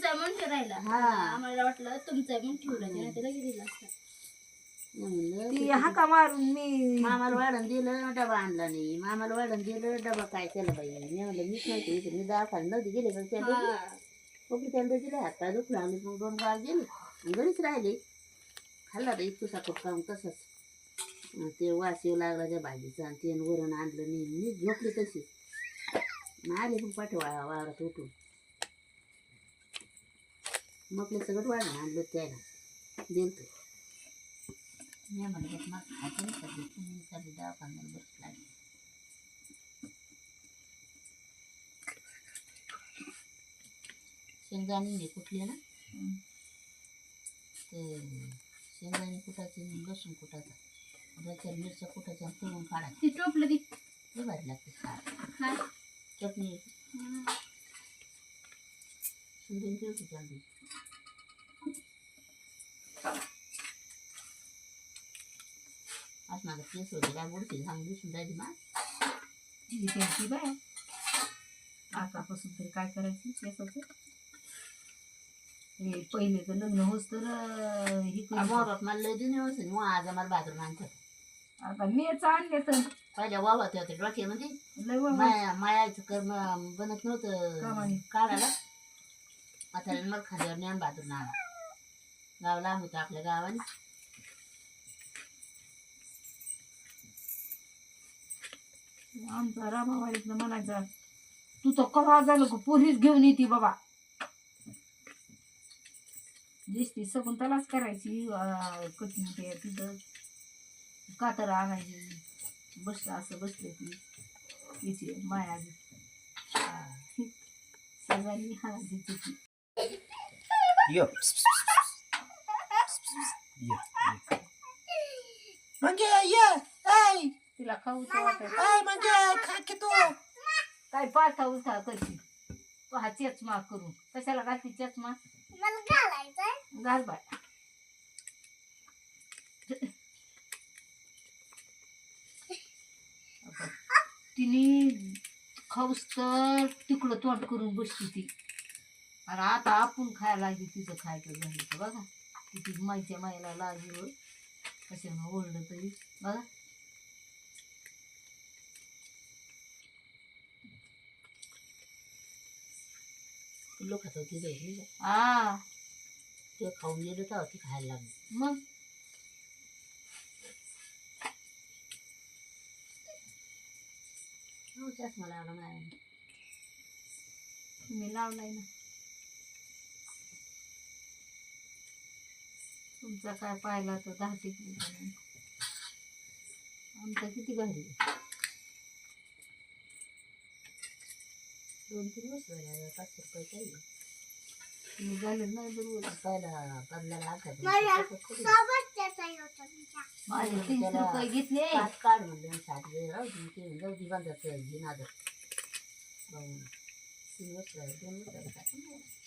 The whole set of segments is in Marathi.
तुमचा म्हणून ठेवायला हा. आम्हाला वाटलं तुमचा म्हणून ठेवलं नाही त्याला दिला असता. ती हाका मारून मी? मामाला वाढण दिलं डबा आणला नाही. मामाला वाढण दिलं डबा काय केला बाई? मी म्हणलं मीच नाही इथे. मी दवाखान्यात नव्हती गेले पण त्या हा. कोपरी त्यांना दिले. हात पाय दुखू लागले मग दोन गाव गेले. आणि घरीच राहिले. खाल्ला तर इतकं साखर खाऊन तसंच. ते वास येऊ लागला त्या भाजीचा आणि ते वरण आणलं नाही. मी झोपली तशी आणि आले पण पाठवा वावरात उठून. मग ते सगळं वाढण आणलं त्याला. दिलं मी म्हणलं मग खायचं नाही सगळी तुम्ही सगळी दवाखान्याला बस लागली. शेंगदाणे कुठले ना? ते शेंगदाणे कुटायचे आणि लसूण कुटायचा. त्याच्या मिरच्या कुटायच्या आणि तळून काढायच्या ती टोपलं ती ते भारी लागते. चटणी. समजून माझं केस होते काय बुडते चांगली दिसून ना तिची त्यांची बाय आतापासून तरी काय करायचं? केसाचं हे पहिले तर लग्न होस तर हे मला लय जुने मग आज आम्हाला बाथरूम आणतात आता मीच आणले तर पहिल्या वावत होते डोक्यामध्ये लय माया मायाचं कर्म बनत नव्हतं काढायला आता मग खांद्यावर ज्ञान बाथरूम आणा. गाव लांब होतं आपल्या गावाने. आमचा रामावाडीतनं म्हणायचा तू तर कवा झालं का पोरीच घेऊन येते बाबा. दिसती शकुंतलाच करायची कठीण ते तिथं कातर आणायची. बसलं असं बसले ती. तिची माया सगळ्यांनी हाणायची तिची. Yo. Yo. म्हणजे ये ऐ तिला खाऊ ऐ म्हणजे खा की तू? काय पाठा उठा कशी? तो हा चेचमा करून. कशाला घालते चेचमा मला घालायचंय. घाल बाय तिने खाऊस तर तिकडं तोंड करून बसली ती. आणि आता आपण खायला लागली तिचं खायचं झालं तर बघा. किती माईच्या माईला लागली कशानं ओरडलं तरी. बघा. लोक खात होती ते आ. ते खाऊन गेलं तर ती खायला लागली. मग? हो चष्मा लावला माया तुम्ही लावलाय ना. तुमचा काय पाहिला तर दहा आमचा किती भारी. दोन तीन वर्ष झाले पाचशे रुपये काही झालं नाही बरोबर पहिला माझे रुपये घेतले. पाच काढ म्हणलं मी साठ वेळ राहू दे ते जाऊ दे बांधत घे नादर तीन वर्ष झाले दोन वर्ष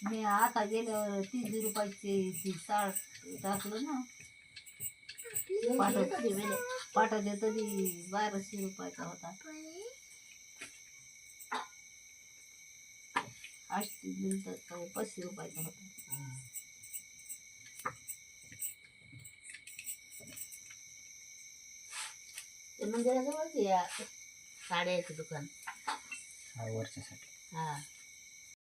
मी आता गेल्यावर तीनशे रुपयाचे ती साठ टाकलं ना. पाठव कधी वेळे पाठवते तरी बाराशे रुपयाचा होता. आष्टी बिल तर काय पाचशे रुपयाचा होता. ते मंदिराजवळच या साड्याचं दुकान. हा वर्षासाठी हा.